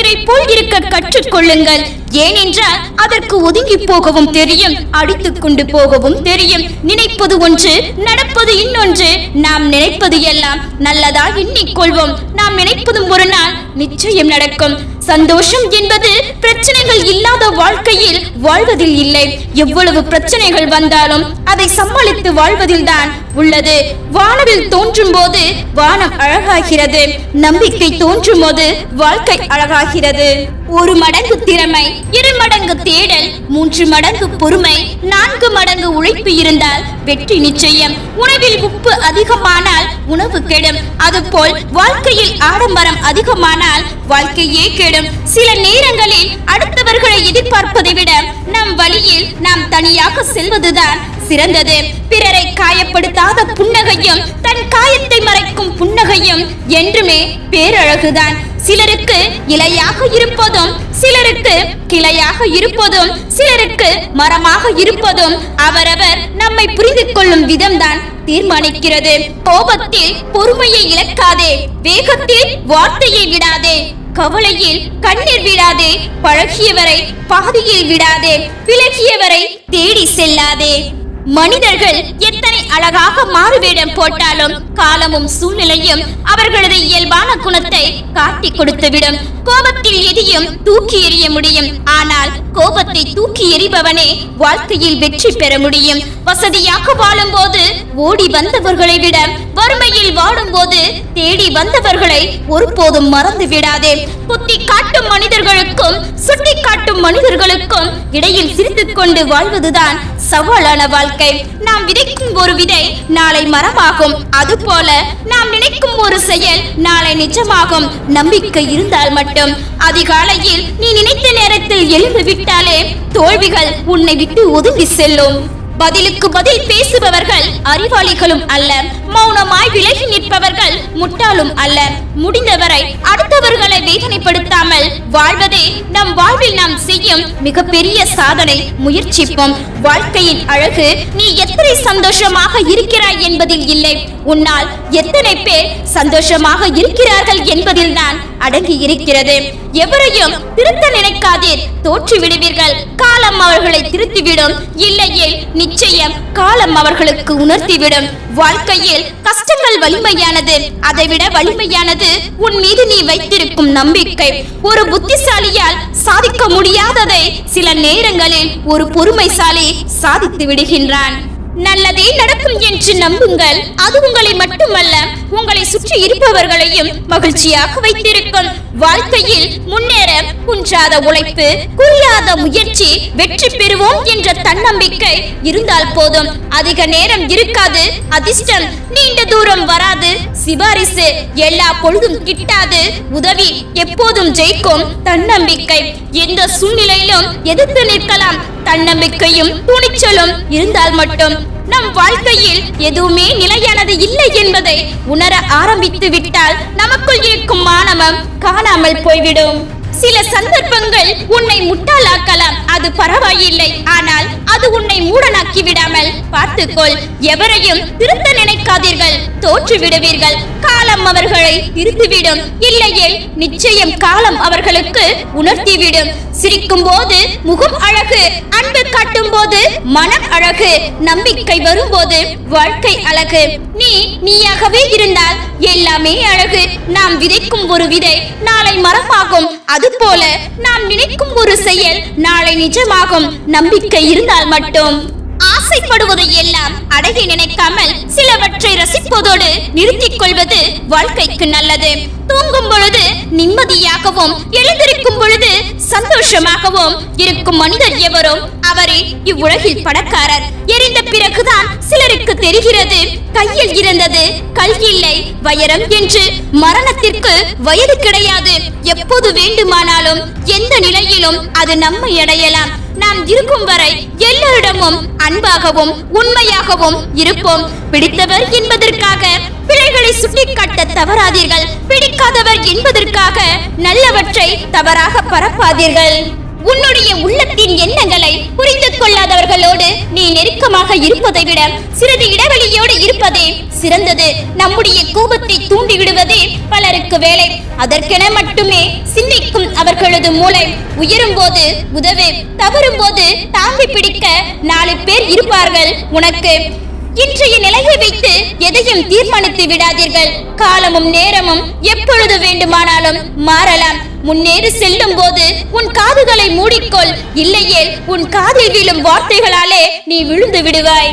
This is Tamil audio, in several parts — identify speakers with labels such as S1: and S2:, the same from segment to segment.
S1: தண்ணீரை போல் இருக்க கற்றுக்கொள்ளுங்கள். ஏனென்றால் அதற்கு ஒதுங்கி போகவும் தெரியும் அடித்துக் கொண்டு போகவும் தெரியும். நினைப்பது ஒன்று நடப்பது இன்னொன்று. நாம் நினைப்பது எல்லாம் நல்லதா எண்ணிக்கொள்வோம் நாம் நினைப்பதும் ஒரு நாள் நிச்சயம் நடக்கும். சந்தோஷம் என்பது பிரச்சனைகள் இல்லாத வாழ்க்கையில் வாழ்வதில் இல்லை. எவ்வளவு பிரச்சனைகள் வந்தாலும் அதை சமாளித்து வாழ்வதில் தான் உள்ளது. வானவில் தோன்றும் போது வானம் அழகாகிறது. நம்பிக்கை தோன்றும் போது வாழ்க்கை அழகாகிறது. ஒரு மடங்கு திறமை இரு மடங்கு தேடல் மூன்று மடங்கு பொறுமை நான்கு மடங்கு உழைப்பு இருந்தால் வெற்றி நிச்சயம். உணவில் உப்பு அதிகமானால் உணவு கெடும். அதுபோல் வாழ்க்கையில் ஆடம்பரம் அதிகமானால் வாழ்க்கையே கெடும். சில நேரங்களில் அடுத்தவர்களை எதிர்பார்ப்பதை விட நம் வழியில் நாம் தனியாக செல்வதுதான் சிறந்தது. பிறரை காயப்படுத்தாத புன்னகையும் தன் காயத்தை மறைக்கும் புன்னகையும் என்றுமே பேரழகுதான். சிலருக்கு இலையாக இருப்பதும் சிலருக்கு கிளையாக இருப்பதும் சிலருக்கு மரமாக இருப்பதும் அவரவர் நம்மை புரிந்து கொள்ளும் விதம்தான் தீர்மானிக்கிறது. கோபத்தில் பொறுமையை இழக்காதே வேகத்தில் வார்த்தையை விடாதே கவலையில் கண்ணீர் விடாதே பழகியவரை பாதியில் விடாதே விலகியவரை தேடி செல்லாதே. மனிதர்கள் எத்தனை அழகாக மாறுவேடம் போட்டாலும் காலமும் சூழ்நிலையும் அவர்களது இயல்பான குணத்தை காட்டி கொடுத்துவிடும். கோபத்தில் எதையும் தூக்கி எறிய முடியும். ஆனால் கோபத்தை தூக்கி எறிபவனே வாழ்க்கையில் வெற்றி பெற முடியும். வசதியாக வாழும்போது ஓடி வந்தவர்களை விட வறுமையில் வாடும்போது தேடி வந்தவர்களை ஒருபோதும் மறந்து விடாதே. புத்தி காட்டும் மனிதர்களுக்கும் சுட்டி காட்டும் மனிதர்களுக்கும் இடையில் சிரித்துக் கொண்டு வாழ்வதுதான் சவாலான வாழ்க்கை. நாம் விதைக்கும் ஒரு விதை நாளை மரமாகும். அதுபோல நாம் நினைக்கும் ஒரு செயல் நாளை நிஜமாகும். நம்பிக்கை இருந்தால் மட்டும். அதிகாலையில் நீ நினைத்த நேரத்தில் எழுந்து விட்டாலே தோல்விகள் உன்னை விட்டு ஒதுங்கி செல்லும். பதிலுக்கு பதில் பேசுபவர்கள் அறிவாளிகளும் அல்ல. மௌனமாய் விலகி நிற்பவர்கள் முட்டாளும் அல்ல. முடிந்தவரை அடுத்தவர்களை வேதனைப்படுத்தாமல் வாழ்வதே நம் வாழ்வில் நாம் செய்யும் மிகப்பெரிய சாதனை. முயற்சிப்போம். வாழ்க்கையின் அழகு நீ எத்தனை சந்தோஷமாக இருக்கிறாய் என்பதில் இல்லை. உன்னால் எத்தனை பேர் சந்தோஷமாக இருக்கிறார்கள் என்பதில்தான் அடங்கி இருக்கிறது. எவரையும் திருத்த நினைக்காதீர். தோற்று விடுவீர்கள். காலம் அவர்களை திருத்திவிடும். இல்லையே நிச்சயம் காலம் அவர்களுக்கு உணர்த்திவிடும். வாழ்க்கையில் கஷ்டங்கள் வலிமையானது. அதைவிட வலிமையானது உன் மீது நீ வைத்திருக்கும் நம்பிக்கை. ஒரு புத்திசாலியால் சாதிக்க முடியாததை சில நேரங்களில் ஒரு பொறுமைசாலி சாதித்து விடுகின்றான். நல்லதே நடக்கும் என்று நம்புங்கள். அது உங்களை மட்டுமல்ல உங்களை சுற்றி இருப்பவர்களையும் மகிழ்ச்சியாக வைத்திருக்கும். வாழ்க்கையில் முன்னேற குன்றாத உழைப்பு குறியாத முயற்சி வெற்றி பெறுவோம் என்ற தன்னம்பிக்கை இருந்தால் போதும். அதிக நேரம் இருக்காது அதிர்ஷ்டம் நீண்ட தூரம் வராது. சிபாரிசு எல்லா பொழுதும் கிட்டாது. உதவி எப்போதும் ஜெயிக்கும் தன்னம்பிக்கை. எந்த சூழ்நிலையிலும் எதிர்த்து நிற்கலாம். தன்னம்பிக்கையும் துணிச்சலும் இருந்தால் மட்டும் நம் வாழ்க்கையில் எதுவுமே நிலையானது இல்லை என்பதை உணர ஆரம்பித்து விட்டால் நமக்குள் இருக்கும் மானவம் காணாமல் போய்விடும். சில சந்தர்ப்பங்கள் உன்னை முட்டாளாக்கலாம். அது பரவாயில்லை. ஆனால் அது உன்னை மூடனாக்கி விடாமல் பார்த்துக்கொள். எவரையும் திருத்த நினைக்காதீர்கள். தோற்று விடுவீர்கள் காலம் அவர்களை திருத்திவிடும். இல்லையே நிச்சயம் காலம் அவர்களுக்கு உணர்த்திவிடும். சிரிக்கும் போது முகம் அழகு. அன்பு காட்டும் போது மனம் அழகு. நம்பிக்கை வரும்போது வாழ்க்கை அழகு. நீ நீயாகவே இருந்தால் எல்லாமே அழகு. நாம் விதைக்கும் ஒரு விதை நாளை மரமாகும். அதுபோல நாம் நினைக்கும் ஒரு செயல் நாளை நிஜமாகும். நம்பிக்கை இருந்தால் மட்டும். ஆசைப்படுவதை எல்லாம் அடகி நினைக்காமல் சிலவற்றை ரசிப்பதோடு நிறுத்திக் கொள்வது வாழ்க்கைக்கு நல்லது. தூங்கும் பொழுது நிம்மதியாகவும் எழுந்திருக்கும் பொழுது சந்தோஷமாகவும் இருக்கும் மனிதர் எவரும் அவரே இவ்வுலகில் பணக்காரர். எரிந்த பிறகுதான் சிலருக்கு தெரிகிறது கையில் இருந்தது கல் இல்லை வயரம் என்று. மரணத்திற்கு வயது கிடையாது. எப்போது வேண்டுமானாலும் எந்த நிலையிலும் அது நம்மை அடையலாம். நாம் இருக்கும் வரை எல்லோரிடமும் அன்பாகவும் உண்மையாகவும் இருப்போம். பிடித்தவர் என்பதற்காக பிழைகளை சுட்டிக்காட்ட தவறாதீர்கள். பிடிக்காதவர் என்பதற்காக நல்லவற்றை தவறாக பரப்பாதீர்கள். உன்னுடைய உள்ளத்தின் எண்ணங்களை புரிந்து கொள்ளாதவர்களோடு நீ நெருக்கமாக இருப்பதை விட சிறிது இடைவெளியோடு இருப்பதே சிறந்தது. நம்முடைய கோபத்தை தூண்டிவிடுவதே பலருக்கு வேலை. அதற்கென மட்டுமே சிந்திக்கும் அவர்களது மூளை. உயரும் போது உதவு தவறும் போது தாங்கி பிடிக்க நாலு பேர் இருப்பார்கள் உனக்கு. இன்றைய நிலையை வைத்து எதையும் தீர்மானித்து விடாதீர்கள். காலமும் நேரமும் எப்பொழுது வேண்டுமானாலும் மாறலாம். முன்னேறி செல்லும் போது உன் காதுகளை மூடிக்கொள். இல்லையே உன் காதில் விழும் வார்த்தைகளாலே நீ விழுந்து விடுவாய்.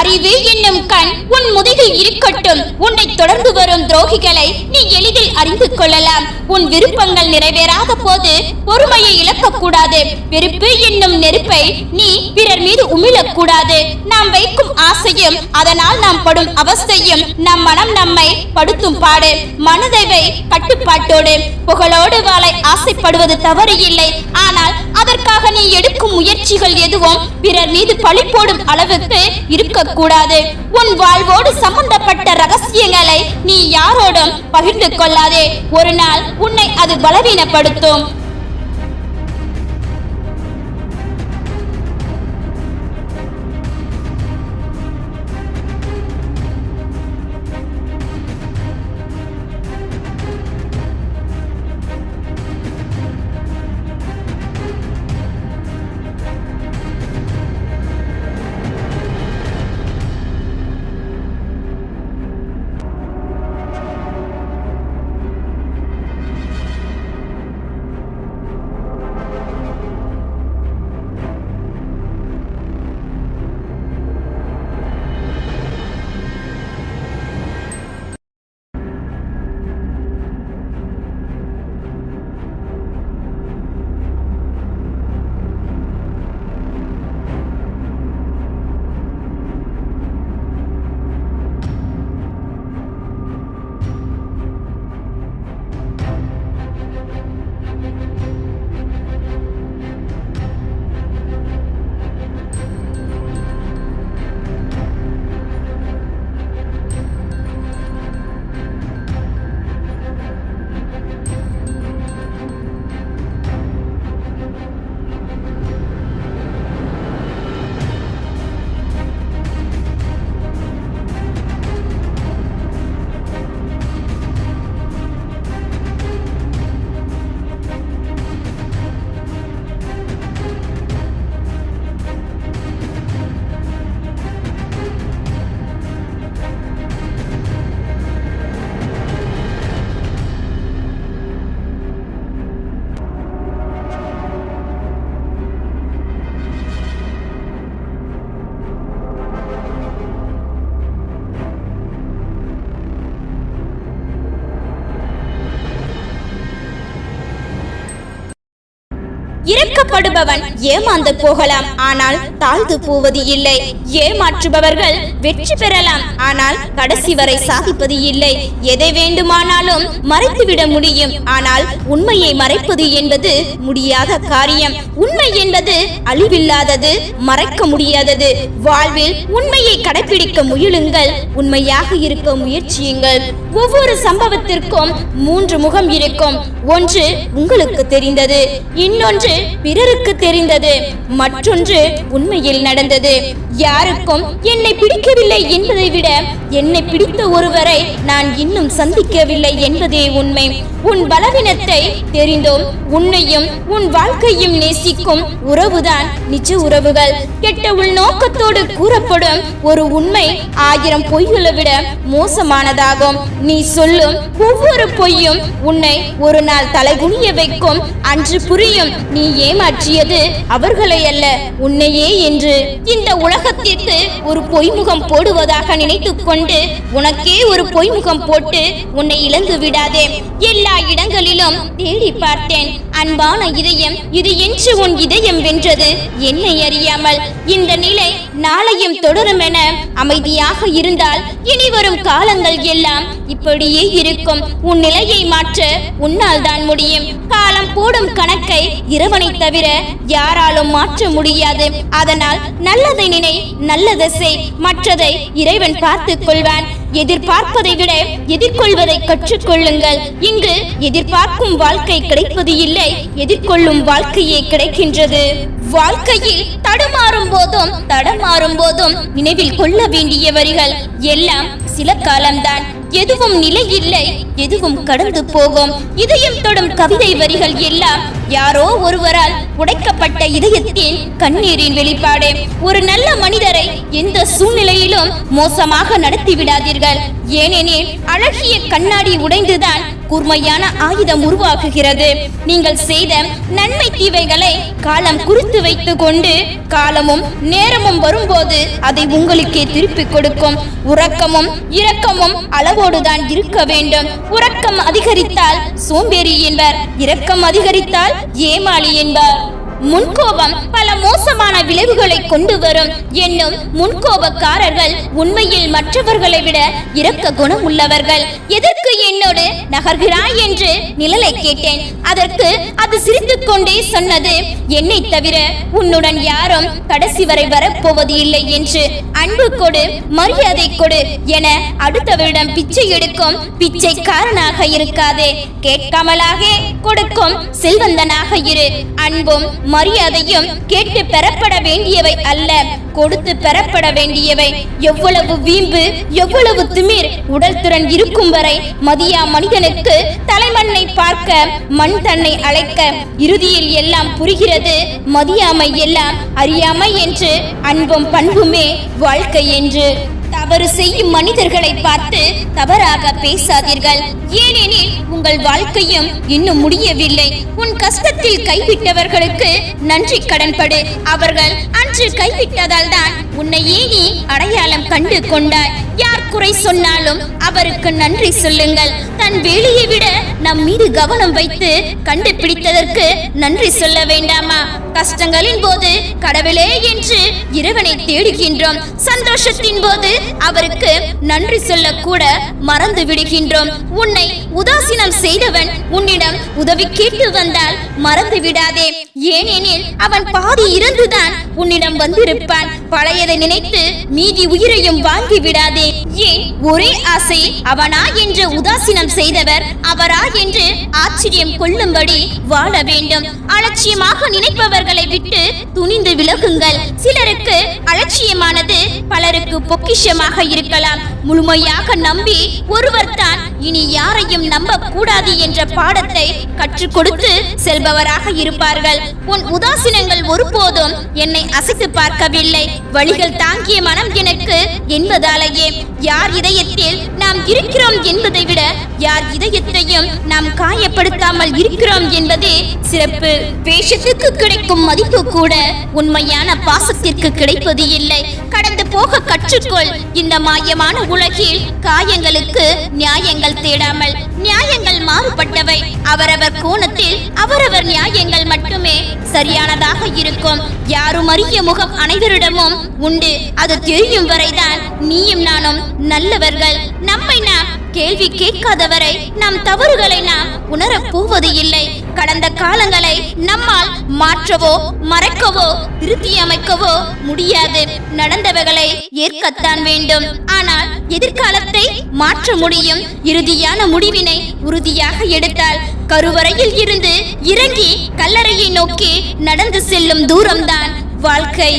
S1: அறிவு என்னும் கண் உன் முதுகில் இருக்கட்டும். உன்னை தொடர்ந்து வரும் துரோகிகளை நீ எளிதில் அறிந்து கொள்ளலாம். உன் விருப்பங்கள் நிறைவேறாத போது பொறுமையை இழக்கக்கூடாது. வெறுப்பு என்னும் நெருப்பை நீ பிறர் மீது உமிழக்கூடாது. நாம் வைக்கும் ஆசையும் அதனால் நாம் படும் அவஸ்தையும் நம் மனம் நம்மை படுத்தும் பாடு. மனதைவை கட்டுப்பாட்டோடு புகழோடு வாழ ஆசைப்படுவது தவறு இல்லை. ஆனால் அதற்காக நீ எடுக்கும் முயற்சிகள் எதுவும் பிறர் மீது பழி போடும் அளவுக்கு இருக்கக்கூடாது. உன் வாழ்வோடு சம்பந்தப்பட்ட ரகசியங்களை நீ யாரோடும் பகிர்ந்து கொள்ளாதே. ஒரு நாள் உன்னை அது பலவீனப்படுத்தும். இறக்கப்படுபவன் ஏமாந்து போகலாம். ஆனால் தாழ்ந்து போவது இல்லை. ஏமாற்றுபவர்கள் வெற்றி பெறலாம். ஆனால் கடைசி வரை சாதிப்பது இல்லை. எதை வேண்டுமானாலும் மறைத்துவிட முடியும். ஆனால் உண்மையை மறைப்பது என்பது முடியாத காரியம். உண்மை என்பது அழிவில்லாதது மறைக்க முடியாதது. வாழ்வில் உண்மையை கடைபிடிக்க முயலுங்கள். உண்மையாக இருக்க முயற்சியுங்கள். ஒவ்வொரு சம்பவத்திற்கும் மூன்று முகம் இருக்கும். ஒன்று உங்களுக்கு தெரிந்தது. இன்னொன்று பிறருக்கு தெரிந்தது. மற்றொன்று உண்மையில் நடந்தது. யாருக்கும் என்னை பிடிக்கவில்லை என்பதை விட என்னை பிடித்த ஒருவரை நான் இன்னும் சந்திக்கவில்லை என்பதே உண்மை. உன் பலவீனத்தை தெரிந்தோம். உன்னையும் உன் வாழ்க்கையும் நேசிக்கும் உறவுதான் நிஜ உறவுகள். கெட்ட உள்நோக்கத்தோடு கூறப்படும் ஒரு உண்மை ஆயிரம் பொய்களை விட மோசமானதாகும். நீ சொல்லும் ஒவ்வொரு பொய்யும் உன்னை ஒரு நாள் தலைகுனிய வைக்கும். அன்று புரியும் நீ ஏமாற்றியது அவர்களை அல்ல உன்னையே என்று இந்த உலகத்திற்கு ஒரு பொய்முகம் போடுவதாக நினைத்துக் கொண்டு உனக்கே ஒரு பொய்முகம் போட்டு உன்னை இழந்து விடாதே. எல்லா இடங்களிலும் தேடி பார்த்தேன். அன்பான இதயம் இது என்று உன் இதயம் வென்றது. என்னை அறியாமல் இந்த நிலை நாளையும் தொடரும் என அமைதியாக இருந்தால் இனி வரும் காலங்கள் எல்லாம் இப்படியே இருக்கும். உன் நிலையை மாற்ற உன்னால் தான் முடியும். காலம் போடும் கணக்கை இறைவனை தவிர யாராலும் மாற்ற முடியாது. அதனால் நல்லதை நினை நல்லதை செய். மற்றதை இறைவன் பார்த்துக் கொள்வான். எதிர்பார்ப்பதை விட எதிர்கொள்வதை கற்றுக்கொள்ளுங்கள். இங்கு எதிர்பார்க்கும் வாழ்க்கை கிடைப்பது இல்லை. எதிர்கொள்ளும் வாழ்க்கையே கிடைக்கின்றது. வாழ்க்கையில் தடுமாறும் போதும் தடமாறும் போதும் நினைவில் கொள்ள வேண்டிய வரிகள் எல்லாம் சில காலம்தான். எதுவும் நிலை இல்லை எதுவும் கடந்து போகும். இதயம் தொடும் கவிதை வரிகள் எல்லாம் யாரோ ஒருவரால் உடைக்கப்பட்ட இதயத்தின் கண்ணீரின் வெளிப்பாடு. ஒரு நல்ல மனிதரை எந்த சூழ்நிலையிலும் மோசமாக நடத்தி விடாதீர்கள் ஏனெனில் அழகிய கண்ணாடி உடைந்துதான் கூர்மையான ஆயுதம் உருவாக்குகிறது. நீங்கள் செய்த நன்மை தீவைகளை காலம் குறித்து வைத்து கொண்டு காலமும் நேரமும் வரும்போது அதை உங்களுக்கே திருப்பிக் கொடுக்கும். உறக்கமும் இரக்கமும் அளவோடுதான் இருக்க வேண்டும். உறக்கம் அதிகரித்தால் சோம்பேறி என்பர். இரக்கம் அதிகரித்தால் ஏமாளி என்பார். முன்கோபம் பல மோசமான விளைவுகளை கொண்டு வரும் என்னும் முன்கோபக்காரர்கள் உண்மையில் மற்றவர்களை விட இரக்க குணம் உள்ளவர்கள் எதற்கு என்னோடு நகர்கிறாய் என்று நிழலை கேட்டேன். அதற்கு அது சிரித்து கொண்டே சொன்னது. என்னை தவிர உன்னுடன் யாரும் கடைசி வரை வரப்போவது இல்லை என்று அன்பு கொடு மரியாதை கொடு என அடுத்தவரிடம் பிச்சை எடுக்கும் பிச்சைக்காரனாக இருக்காதே. கேட்காமலாக கொடுக்கும் செல்வந்தனாக இரு. அன்பும் மரியாதையும் கேட்டு பெறப்பட வேண்டியவை அல்ல. கொடுத்து பெறப்பட வேண்டியவை. எவ்வளவு வீம்பு எவ்வளவு திமிர். உடல் திறன் இருக்கும் வரை மதியா மனிதனுக்கு தலைமண்ணை பார்க்க மண் தன்னை அழைக்க இரு இறுதியில் எல்லாம் புரிகிறது. மதியாமை எல்லாம் அறியாமை என்று அன்பும் பண்புமே வாழ்க்கை என்று. தவறு செய்யும் மனிதர்களை பார்த்து தவறாக பேசாதீர்கள். ஏனெனில் உங்கள் வாழ்க்கையும் இன்னும் முடியவில்லை. உன் கஷ்டத்தில் கைவிட்டவர்களுக்கு நன்றி கடன்படு. அவர்கள் அன்று கைவிட்டதால் தான் உன்னையே நீ அடையாளம் கண்டு கொண்டாய். யார் குறை சொன்னாலும் அவருக்கு நன்றி சொல்லுங்கள். தன் வேலையை விட நம் மீது கவனம் வைத்து கண்டுபிடித்ததற்கு நன்றி சொல்ல வேண்டாமா? கஷ்டங்களின் போது கடவுளே என்று இறைவனை தேடுகின்றோம். சந்தோஷத்தின் போது அவருக்கு நன்றி சொல்ல கூட மறந்து விடுகின்றோம். உன்னை உதாசீனம் செய்தவன் உன்னிடம் உதவி கேட்டு வந்தால் மறந்து விடாதே. ஏனெனில் அவன் பாதி இறந்துதான் உன்னிடம் வந்திருப்பான். பழையதை நினைத்து மீதி உயிரையும் வாங்கி விடாதே. ஏன் ஒரே ஆசை அவனா என்று உதாசீனம் செய்தவர் அவரா என்று ஆச்சரியம் கொள்ளும்படி வாழ வேண்டும். அலட்சியமாக நினைப்பவர்களை விட்டு பொக்கிஷமாக இருக்கலாம். முழுமையாக நம்பி ஒருவர் தான் இனி யாரையும் நம்ப கூடாது என்ற பாடத்தை கற்றுக் கொடுத்து செல்பவராக இருப்பார்கள். உன் உதாசீனங்கள் ஒருபோதும் என்னை அசைத்து பார்க்கவில்லை. வழிகள் தாங்கிய மனம் எனக்கு என்பதாலேயே. யார் இதயத்தில் நாம் இருக்கிறோம் என்பதை விட யார் இதயத்தையும் நாம் காயப்படுத்தாமல் இருக்கிறோம் என்பதே சிறப்பு. வேஷத்துக்கு கிடைக்கும் மதிப்பு கூட உண்மையான பாசத்திற்கு கிடைப்பது இல்லை. கடந்து போக கற்றுக்கொள். இந்த மாயமான உலகில் காயங்களுக்கு நியாயங்கள் தேடாமல் நியாயங்கள் மாறுபட்டவை. அவரவர் கோணத்தில் அவரவர் நியாயங்கள் மட்டுமே சரியானதாக இருக்கும். யாரும் அறிய முகம் அனைவரிடமும் உண்டு. அது தெரியும் வரைதான் நீயும் நானும் நல்லவர்கள். நம்மை நாம் கேள்வி கேட்காதவரை நம் தவறுகளை நாம் உணரப் போவது இல்லை கடந்த காலங்களை நம்மால் மாற்றவோ மறைக்கவோ திருத்தி அமைக்கவோ முடியாது. நடந்தவைகளை ஏற்கத்தான் வேண்டும். ஆனால் எதிர்காலத்தை மாற்ற முடியும். இறுதியான முடிவினை உறுதியாக எடுத்தால் கருவறையில் இருந்து இறங்கி கல்லறையை நோக்கி நடந்து செல்லும் தூரம்தான் வாழ்க்கை.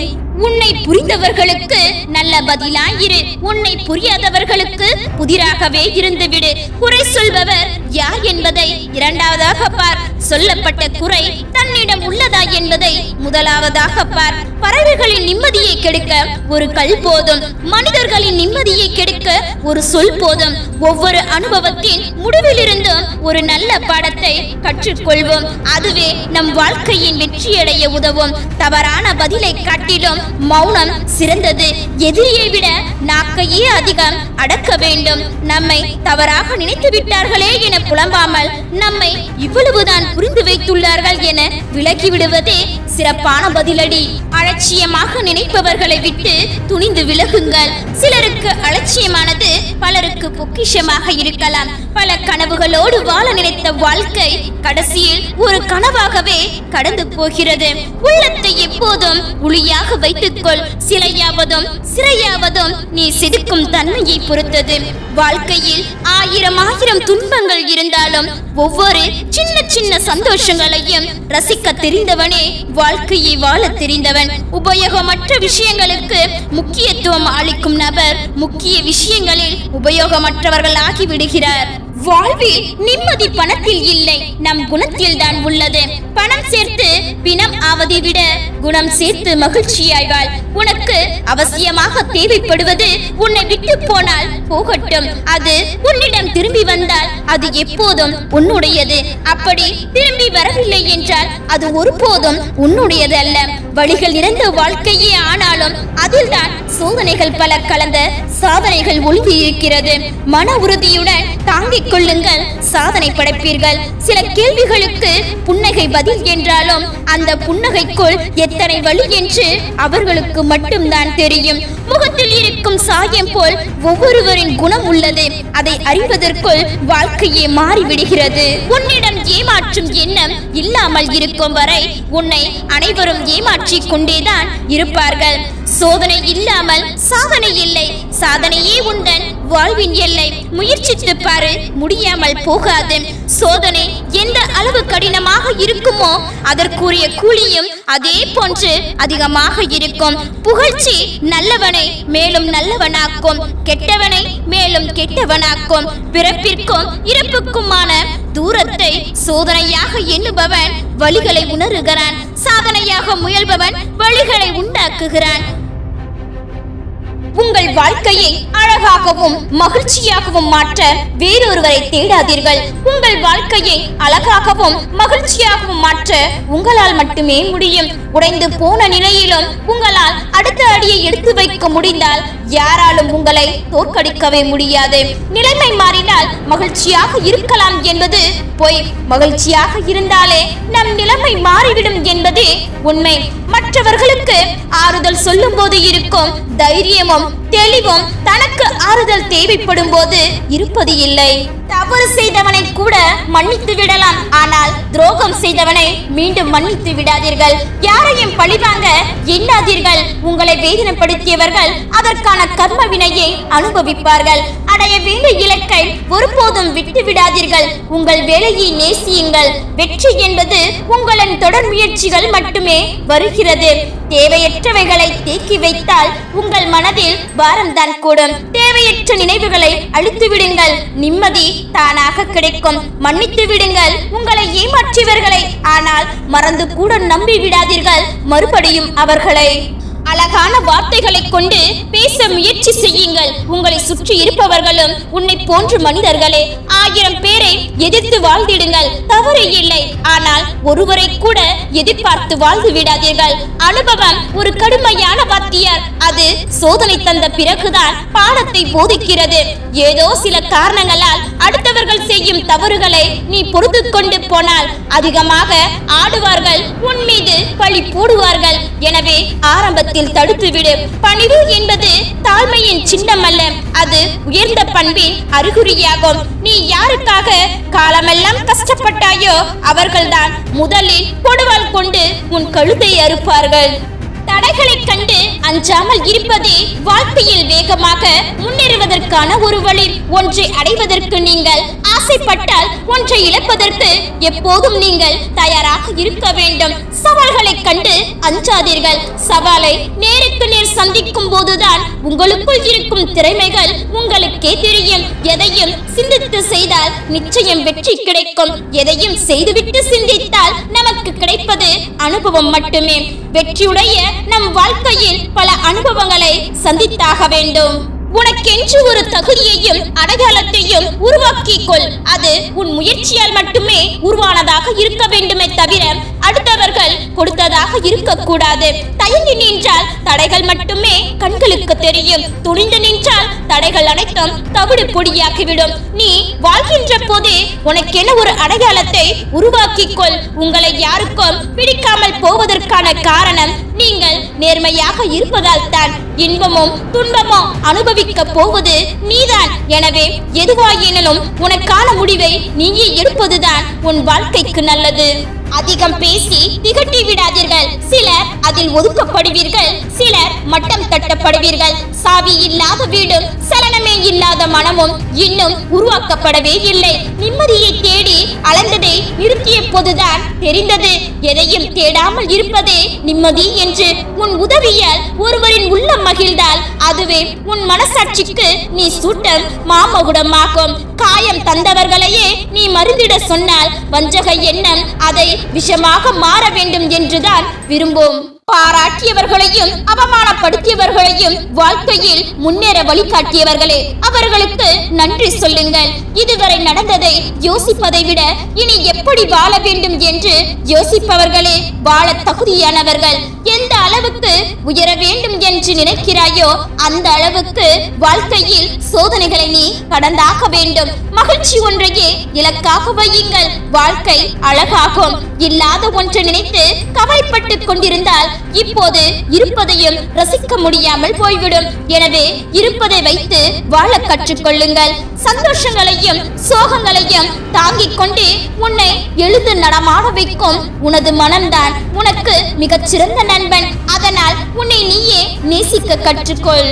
S1: உன்னை புரிந்தவர்களுக்கு நல்ல பதிலாயிரு உன்னை புரியாதவர்களுக்கு புதிராகவே இருந்துவிடு. குறை சொல்பவர் யார் என்பதை இரண்டாவதாக பார். சொல்லப்பட்ட குறை தன்னிடம் உள்ளதா என்பதை முதலாவதாக பார். பறவைகளின் நிம்மதியை கெடுக்க ஒரு கல் போதும். மனிதர்களின் நிம்மதியை கெடுக்க ஒரு சொல் போதும். ஒவ்வொரு அனுபவத்தின் முடிவிலிருந்தும் ஒரு நல்ல பாடத்தை கற்றுக்கொள்வோம். அதுவே நம் வாழ்க்கையின் வெற்றியடைய உதவும். தவறான பதிலை காட்டிலும் மௌனம் சிறந்தது. எதிரியை விட நாக்கையே அதிகம். அடக்க வேண்டும். நம்மை தவறாக நினைத்து விட்டார்களே என புலம்பாமல் நம்மை இவ்வளவுதான் புரிந்து வைத்துள்ளார்கள் என விலகிவிடுவதே சிறப்பான பதிலடி. அலட்சியமாக நினைப்பவர்களை விட்டு துணிந்து விலகுங்கள். சிலருக்கு அலட்சியமானது பலருக்கு பொக்கிஷமாக இருக்கலாம். பல கனவுகளோடு வாழ நினைத்த வாழ்க்கை கடைசியில் ஒரு கனவாகவே கடந்து போகிறது. உள்ளத்தை எப்போதும் உளியாக வைத்துக்கொள். சிலையாவதும் சிறையாவதும் நீ செதுக்கும் தன்மையை பொறுத்தது. வாழ்க்கையில் ஆயிரம் ஆயிரம் துன்பங்கள் இருந்தாலும் ஒவ்வொரு சின்ன சின்ன சந்தோஷங்களையும் ரசிக்க தெரிந்தவனே வாழ் வாழ்க்கையை வாழத் தெரிந்தவன். உபயோகமற்ற விஷயங்களுக்கு முக்கியத்துவம் அளிக்கும் நபர் முக்கிய விஷயங்களில் உபயோகமற்றவர்கள் ஆகிவிடுகிறார். வாழ்வில் நிம்மதி பணத்தில் இல்லை நம் குணத்தில் தான் உள்ளது. பணம் சேர்த்து பிணம் ஆவதை விட குணம் சேர்த்து மகிழ்ச்சியாய் வாழ் உனக்கு அவசியமாக தேவைப்படுவது உன்னை விட்டு போனால் போகட்டும். அது உன்னிடம் திரும்பி வந்தால் அது எப்போதும் உன்னுடையது. அப்படி திரும்பி வரவில்லை என்றால் அது ஒருபோதும் உன்னுடையது அல்ல வழிகள் நிறைந்த வாழ்க்கையே ஆனாலும் அதில்தான் சோதனைகள் பல கலந்த சாதனைகள் ஒளிந்து இருக்கிறது. மன உறுதியுடன் தாங்கிக் கொள்ளுங்கள். சாதனை படைப்பீர்கள். சில கேள்விகளுக்கு புன்னகை பதில் என்றாலும் அந்த புன்னகைக்குள் எத்தனை வழி என்று அவர்களுக்கு மட்டும்தான் தெரியும். முகத்தில் இருக்கும் சாயம் போல் ஒவ்வொருவரின் குணம் உள்ளது. அதை அறிவதற்குள் வாழ்க்கையே மாறிவிடுகிறது. உன்னிடம் ஏமாற்றும் எண்ணம் இல்லாமல் இருக்கும் வரை உன்னை அனைவரும் ஏமாற்றிக் கொண்டேதான் இருப்பார்கள். சோதனை இல்லாமல் சாதனை இல்லை. சாதனையே உந்தன் வாழ்வின் எல்லை. முயற்சித்து பாரு. முடியாமல் போகாது. சோதனை எந்த அளவு கடினமாக இருக்குமோ அதற்குரிய கூலியும் அதே போன்று அதிகமாக இருக்கும். புகழ்ச்சி நல்லவனை மேலும் நல்லவனாக்கும். கெட்டவனை மேலும் கெட்டவனாக்கும். பிறப்பிற்கும் இறப்புக்குமான தூரத்தை சோதனையாக எண்ணுபவன் வழிகளை உணருகிறான். சாதனையாக முயல்பவன் வழிகளை உண்டாக்குகிறான். உங்கள் வாழ்க்கையை அழகாகவும் மகிழ்ச்சியாகவும் மாற்ற வேறொருவரை தேடாதீர்கள். உங்கள் வாழ்க்கையை அழகாகவும் மகிழ்ச்சியாகவும் மாற்ற உங்களால் மட்டுமே முடியும். உடைந்து போன நிலையிலும் உங்களால் அடுத்த அடியை எடுத்து வைக்க முடிந்தால் யாராலும் உங்களை தோற்கடிக்கவே முடியாது. நிலைமை மாறினால் மகிழ்ச்சியாக இருக்கலாம் என்பது பொய். மகிழ்ச்சியாக இருந்தாலே நம் நிலைமை மாறிவிடும் என்பதே உண்மை. மற்றவர்களுக்கு ஆறுதல் சொல்லும் போது இருக்கும் தைரியமும் தெளிவும் தனக்கு ஆறுதல் தேவைப்படும் போது இருப்பது இல்லை. தவறு செய்தவனை கூட மன்னித்து விடலாம். ஆனால் துரோகம் செய்தவனை மீண்டும் மன்னித்து விடாதீர்கள். யாரையும் பழிவாங்க எண்ணாதீர்கள். உங்களை வேதனைப்படுத்தியவர்கள் அதற்கான கர்ம வினையை அனுபவிப்பார்கள். அடைய வேண்டிய இலக்கை ஒருபோதும் விட்டு விடாதீர்கள். உங்கள் வேலையை நேசியுங்கள். வெற்றி என்பது உங்களின் தொடர் முயற்சிகள் மட்டுமே வருகிறது. தேவையற்றவைகளை தேக்கி வைத்தால் உங்கள் மனதில் பாரம்தான் கூடும். தேவையற்ற நினைவுகளை அழித்து விடுங்கள். நிம்மதி தானாக கிடைக்கும். மன்னித்து விடுங்கள். உங்களை ஏமாற்றியவர்களை. ஆனால் மறந்து கூட நம்பி விடாதீர்கள். மறுபடியும் அவர்களை. அழகான வார்த்தைகளை கொண்டு பேச முயற்சி செய்யுங்கள். உங்களை சுற்றி இருப்பவர்களும் உன்னை போன்ற மனிதர்களே ஆயிரம் பேரை எதிர்த்து வாழ்ந்திடுங்கள். தவறு இல்லை. ஆனால் ஒருவரை கூட எதிர்பார்த்து வாழ்ந்து விடாதீர்கள். அனுபவம் ஒரு கடுமையான வாத்தியார். அது சோதனை தந்த பிறகுதான் பாடத்தை போதிக்கிறது. ஏதோ சில காரணங்களால் அடுத்தவர்கள் செய்யும் தவறுகளை நீ பொறுத்து கொண்டு போனால் அதிகமாக ஆடுவார்கள். உன் மீது பழி போடுவார்கள். எனவே ஆரம்பத்தில் தடுத்துவிடு பணிவு என்பது தாழ்மையின் சின்னம் அல்ல அது உயர்ந்த பண்பின் அறிகுறியாகும் நீ யாருக்காக காலமெல்லாம் கஷ்டப்பட்டாயோ அவர்கள்தான் முதலில் கொடுவாள் கொண்டு உன் கழுத்தை அறுப்பார்கள். தடைகளைக் கண்டு அஞ்சாமல் இருப்பதே வாழ்க்கையில் வேகமாக முன்னேறுவதற்கான ஒரு வழி. ஒன்றை அடைவதற்கு நீங்கள் ஆசைப்பட்டால் ஒன்றை இழப்பதற்கு எப்போதும் நீங்கள் தயாராக இருக்க வேண்டும். சவால்களைக் கண்டு அஞ்சாதீர்கள். சவாலை நேருக்கு நேர் சந்திக்கும் போதுதான் உங்களுக்குள் இருக்கும் திறமைகள் உங்களுக்கே தெரியும். எதையும் சிந்தித்து செய்தால் நிச்சயம் வெற்றி கிடைக்கும். எதையும் செய்துவிட்டு சிந்தித்தால் நமக்கு கிடைப்பது அனுபவம் மட்டுமே. வெற்றியுடைய நம் வாழ்க்கையில் பல அனுபவங்களை சந்தித்தாக வேண்டும். உனக்கென்று ஒரு தகுதியையும் அடையாளத்தையும் உருவாக்கிக் கொள் அது உன் முயற்சியால் மட்டுமே உருவானதாக இருக்க வேண்டுமே தவிர அடுத்தவர்கள் கொடுத்ததாக இருக்கக்கூடாது. தயங்கி நின்றால் தடைகள் மட்டுமே கண்களுக்கு தெரியும். துணிந்து நின்றால் தடைகள் அனைத்தும் தவிடு பொடியாக்கிவிடும் நீ வாழ்கின்ற போது உனக்கென ஒரு அடையாளத்தை உருவாக்கிக் கொள் உங்களை யாருக்கும் பிடிக்காமல் போவதற்கான காரணம் நீங்கள் நேர்மையாக இருப்பதால் தான் இன்பமும் துன்பமும் அனுபவிக்க போவது நீதான். எனவே எதுவாயினும் உனக்கான முடிவை நீயே எடுப்பதுதான் உன் வாழ்க்கைக்கு நல்லது. அதிகம் பேசி திகட்டி விடாதீர்கள். சிலர் அதில் ஒதுக்கப்படுவீர்கள். சிலர் மட்டம் தட்டப்படுவீர்கள். சாவி இல்லாத வீடும் சலனமே இல்லாத மனமும் இன்னும் உருவாக்கப்படவே இல்லை. நிம்மதியை தேடி அளந்ததை நிறுத்திய போதுதான் தெரிந்தது. எதையும் தேடாமல் இருப்பதே நிம்மதி என்று உன் உதவியால் ஒருவரின் உள்ளம் மகிழ்ந்தால் அதுவே உன் மனசாட்சிக்கு நீ சூட்டம் மாமகுடமாகும். காயம் தந்தவர்களையே நீ மருந்திட சொன்னால் வஞ்சக எண்ணம் அதை விஷமாக மாற வேண்டும் என்றுதான் விரும்பும். பாராட்டியவர்களையும் அவமானப்படுத்தியவர்களையும் வாழ்க்கையில் முன்னேற வழிகாட்டியவர்களே அவர்களுக்கு நன்றி சொல்லுங்கள். இதுவரை நடந்ததை யோசிப்பதை விட இனி எப்படி வாழ வேண்டும் என்று யோசிப்பவர்களே வாழ தகுதியானவர்கள். எந்த அளவுக்கு உயர வேண்டும் என்று நினைக்கிறாயோ அந்த அளவுக்கு வாழ்க்கையில் சோதனைகளை நீ கடந்தாக வேண்டும். மகிழ்ச்சி ஒன்றையே இலக்காக வையுங்கள். வாழ்க்கை அழகாகும். இல்லாத ஒன்றை நினைத்து கவலைப்பட்டு கொண்டிருந்தால் இப்போது இருப்பதையும் ரசிக்க முடியாமல் போய்விடும். எனவே இருப்பதை வைத்து வாழ கற்றுக்கொள்ளுங்கள். சந்தோஷங்களையும் சோகங்களையும் தாங்கிக் கொண்டு உன்னை எழுந்து நடமாட வைக்கும் உனது மனம்தான் உனக்கு மிகச்சிறந்த நண்பன். அதனால் உன்னை நீயே நேசிக்க கற்றுக்கொள்.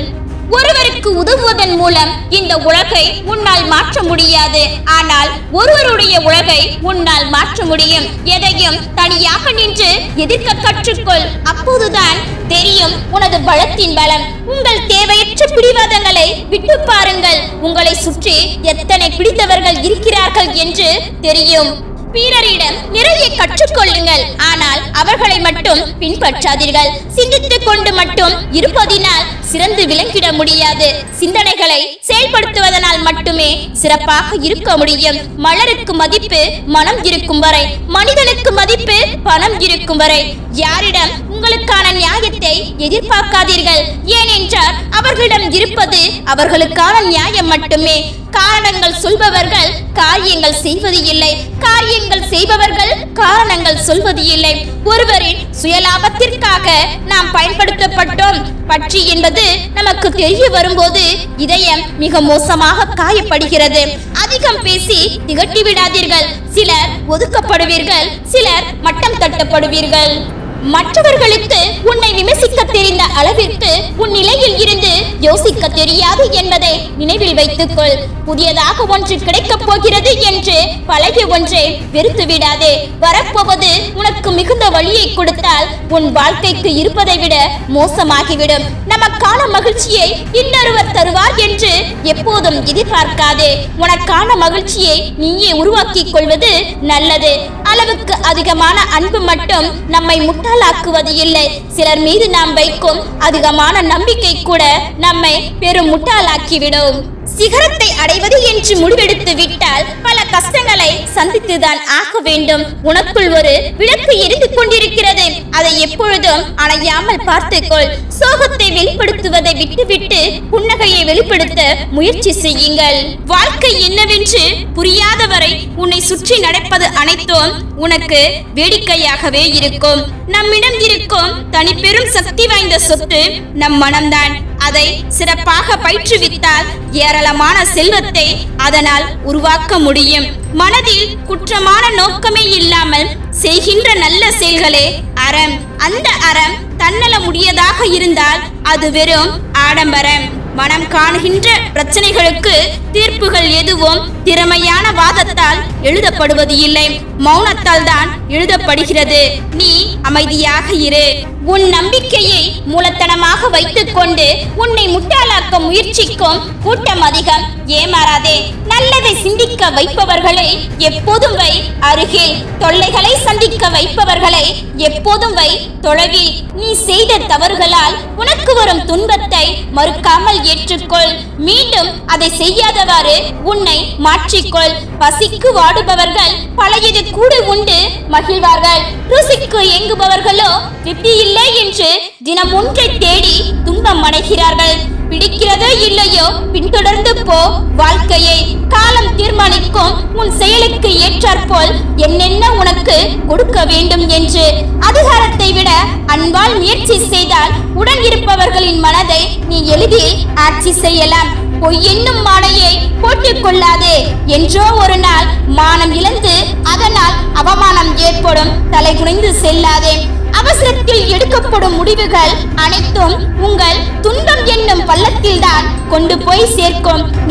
S1: ஒருவருக்கு உதவுவதன் மூலம் இந்த உலகை உன்னால் மாற்ற முடியாது. ஆனால் ஒருவருடைய உலகை உன்னால் மாற்ற முடியும். எதையும் தனியாக நின்று எதிர்க்க கற்றுக்கொள். அப்போதுதான் தெரியும் உனது பலத்தின் பலம். உங்கள் தேவையற்ற பிடிவாதங்களை விட்டு பாருங்கள். உங்களை சுற்றி எத்தனை பிடித்தவர்கள் இருக்கிறார்கள் என்று தெரியும். பிறரிடம் நிறைய கற்றுக்கொள்ளுங்கள். ஆனால் அவர்களை மட்டும் பின்பற்றாதீர்கள். சிந்தித்துக் கொண்டு மட்டும் இருப்பதினால் சிறந்து விளங்கிட முடியாது. சிந்தனைகளை செயல்படுத்துவதனால் மட்டுமே சிறப்பாக இருக்க முடியும். மலருக்கு மதிப்பு மனம் இருக்கும் வரை மனிதனுக்கு மதிப்பு பணம் இருக்கும் வரை யாரிடம் உங்களுக்கான நியாயத்தை எதிர்பார்க்காதீர்கள். ஏனென்றால் அவர்களிடம் இருப்பது அவர்களுக்கான நியாயம் மட்டுமே. காரணங்கள் சொல்பவர்கள் காரியங்கள் செய்வது இல்லை. காரியங்கள் செய்பவர்கள் காரணங்கள் சொல்வது இல்லை. ஒருவரின் சுயலாபத்திற்காக நாம் பயன்படுத்தப்பட்டோம். பற்றி என்பது நமக்கு தெரிய வரும்போது இதயம் மிக மோசமாக காயப்படுகிறது. அதிகம் பேசி திகட்டி விடாதீர்கள் சிலர் ஒதுக்கப்படுவீர்கள். சிலர் மட்டம் தட்டப்படுவீர்கள். மற்றவர்களுக்கு உன்னை விமர்சிக்க தெரிந்த அளவிற்கு உன் நிலையில் இருந்து யோசிக்க தெரியாது என்பதை நினைவில் வைத்துக்கொள். புதியதாக ஒன்று கிடைக்கப் போகிறது என்று பழைய ஒன்றை வெறுத்து விடாதே. வரப்போவது உனக்கு மிகுந்த வழியை கொடுத்தால் உன் வாழ்க்கைக்கு இருப்பதை விட மோசமாகிவிடும். நமக்கான மகிழ்ச்சியை இன்னொருவர் தருவார் என்று எப்போதும் எதிர்பார்க்காதே. உனக்கான மகிழ்ச்சியை நீயே உருவாக்கிக் கொள்வது நல்லது. அளவுக்கு அதிகமான அன்பு மட்டும் நம்மை முட்டாளாக்குவது இல்லை. சிலர் மீது நாம் வைக்கும் அதிகமான நம்பிக்கை கூட நம்மை பெரும் முட்டாளாக்கிவிடும். சிகரத்தை அடைவது என்று முடிவெடுத்து விட்டால் பல கஷ்டங்களை சந்தித்துதான் ஆக வேண்டும். உனக்குள் ஒரு விளக்கு எரிந்து கொண்டிருக்கிறது. அதை எப்பொழுதும் அணையாமல் பார்த்துக்கொள். சோகத்தை வெளிப்படுத்துவதை விட்டுவிட்டு புன்னகையை வெளிப்படுத்த முயற்சி செய்யுங்கள். வாழ்க்கை என்னவென்று புரியாதவரை உன்னை சுற்றி நடப்பது அனைத்தும் உனக்கு வேடிக்கையாகவே இருக்கும். நம்மிடம் இருக்கும் தனிப்பெரும் சக்தி வாய்ந்த சொத்து நம் மனம்தான். அதை சிறப்பாக பயிற்றுவித்தால் ஏராளமான செல்வத்தை அதனால் உருவாக்க முடியும். மனதில் குற்றமான நோக்கமே இல்லாமல் செய்கின்ற நல்ல செயல்களே அறம். அந்த அறம் தன்னல முடியதாக இருந்தால் அது வெறும் ஆடம்பரம். மனம் காணுகின்ற பிரச்சனைகளுக்கு தீர்ப்புகள் எதுவும் திறமையான வாதத்தால் எழுதப்படுவது இல்லை மௌனத்தால் தான் எழுதப்படுகிறது. நீ அமைதியாக இரு. உன் நம்பிக்கையை மூலத்தனமாக வைத்துக்கொண்டு உன்னை முட்டாளாக்க முயற்சிக்கும் கூட்டம் அதிகம். ஏமாறாதே. நல்லதை சிந்திக்க வைப்பவர்களை எப்போதும் வை. அருகில் தொல்லைகளை சந்திக்க வைப்பவர்களை எப்போதும் வை. தொலைவில் நீ செய்த தவறுகளால் உனக்கு வரும் துன்பத்தை மறுக்காமல் ஏற்றுக்கொள். மீண்டும் அதை செய்யாதவாறு உன்னை மாற்றிக்கொள். பசிக்கு வாடுபவர்கள் பழையது கூட உண்டு. மகிழ்வார்கள். ருசிக்கு ஏங்குபவர்களோ திருப்தி இல்லை என்று தினம் ஒன்றை தேடி துன்பம் அடைகிறார்கள். பிடிக்கிறதோ இல்லையோ பின்தொடர்ந்து போ வாழ்க்கையை. காலம் தீர்மானிக்கும் உன் செயலுக்கு ஏற்றாற்போல் என்னென்ன உனக்கு கொடுக்க வேண்டும் என்று. அதிகாரத்தை விட அன்பால் முயற்சி செய்தால் உடன் இருப்பவர்களின் மனதை நீ எளிதில் ஆட்சி செய்யலாம். பொய் என்னும் மாலையை போட்டுக் கொள்ளாதே. என்றோ ஒரு நாள் மானம் இழந்து அதனால் அவமானம் ஏற்படும். தலை குனிந்து செல்லாதே. அவசரத்தில் எடுக்கப்படும் முடிவுகள் அனைத்தும் உங்கள் துன்பம் என்னும் பள்ளத்தில்தான் கொண்டு போய் சேர்க்கும்.